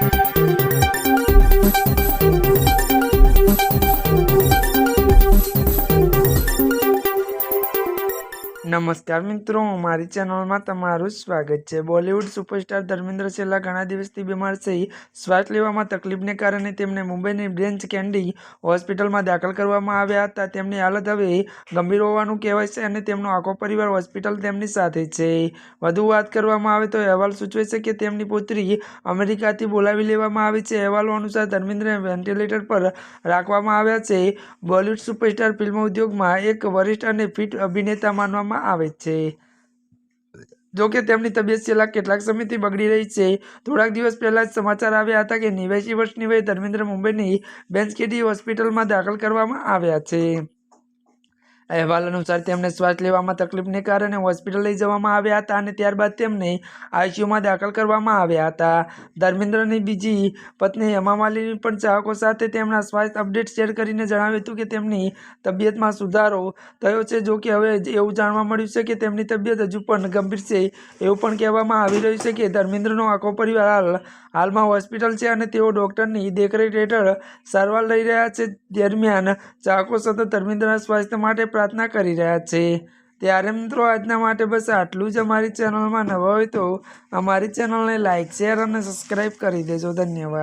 Thank you. નમસ્કાર મિત્રો, મારી ચેનલમાં તમારું સ્વાગત છે. બોલિવૂડ સુપરસ્ટાર ધર્મેન્દ્ર છેલ્લા ઘણા દિવસથી બીમાર થઈ શ્વાસ લેવામાં તકલીફને કારણે તેમને મુંબઈની બ્રેન્ચ કેન્ડી હોસ્પિટલમાં દાખલ કરવામાં આવ્યા હતા. તેમની હાલત હવે ગંભીર હોવાનું કહેવાય છે અને તેમનો આખો પરિવાર હોસ્પિટલ તેમની સાથે છે. વધુ વાત કરવામાં આવે તો અહેવાલ સૂચવે છે કે તેમની પુત્રી અમેરિકાથી બોલાવી લેવામાં આવી છે. અહેવાલો અનુસાર ધર્મેન્દ્રને વેન્ટિલેટર પર રાખવામાં આવ્યા છે. બોલિવૂડ સુપરસ્ટાર ફિલ્મ ઉદ્યોગમાં એક વરિષ્ઠ અને ફિટ અભિનેતા માનવામાં આવે છે. જોકે તેમની તબિયત છેલ્લા કેટલાક સમયથી બગડી રહી છે. થોડાક દિવસ પહેલા જ સમાચાર આવ્યા હતા કે નેવ્યાસી વર્ષની વયે ધર્મેન્દ્ર મુંબઈની બેન્સકેડી હોસ્પિટલમાં દાખલ કરવામાં આવ્યા છે. અહેવાલ અનુસાર તેમને શ્વાસ લેવામાં તકલીફને કારણે હોસ્પિટલ લઈ જવામાં આવ્યા હતા અને ત્યારબાદ તેમને આઈસીયુમાં દાખલ કરવામાં આવ્યા હતા. ધર્મેન્દ્રની બીજી પત્ની હેમામાલીની પણ ચાહકો સાથે તેમના સ્વાસ્થ્ય અપડેટ શેર કરીને જણાવ્યું હતું કે તેમની તબિયતમાં સુધારો થયો છે, જો કે હવે એવું જાણવા મળ્યું છે કે તેમની તબિયત હજુ પણ ગંભીર છે એવું પણ કહેવામાં આવી રહ્યું છે કે ધર્મેન્દ્રનો આખો પરિવાર હાલ, હાલમાં હોસ્પિટલ છે અને તેઓ ડૉક્ટરની દેખરેખ હેઠળ સારવાર લઈ રહ્યા છે. દરમિયાન ચાહકો સતત ધર્મેન્દ્રના સ્વાસ્થ્ય માટે પ્રાર્થના કરી રહ્યા છે. ત્યારે મિત્રો, આજના માટે બસ આટલું જ અમારી ચેનલમાં નવા હોય તો અમારી ચેનલને લાઇક શેર અને સબસ્ક્રાઈબ કરી દેજો. ધન્યવાદ.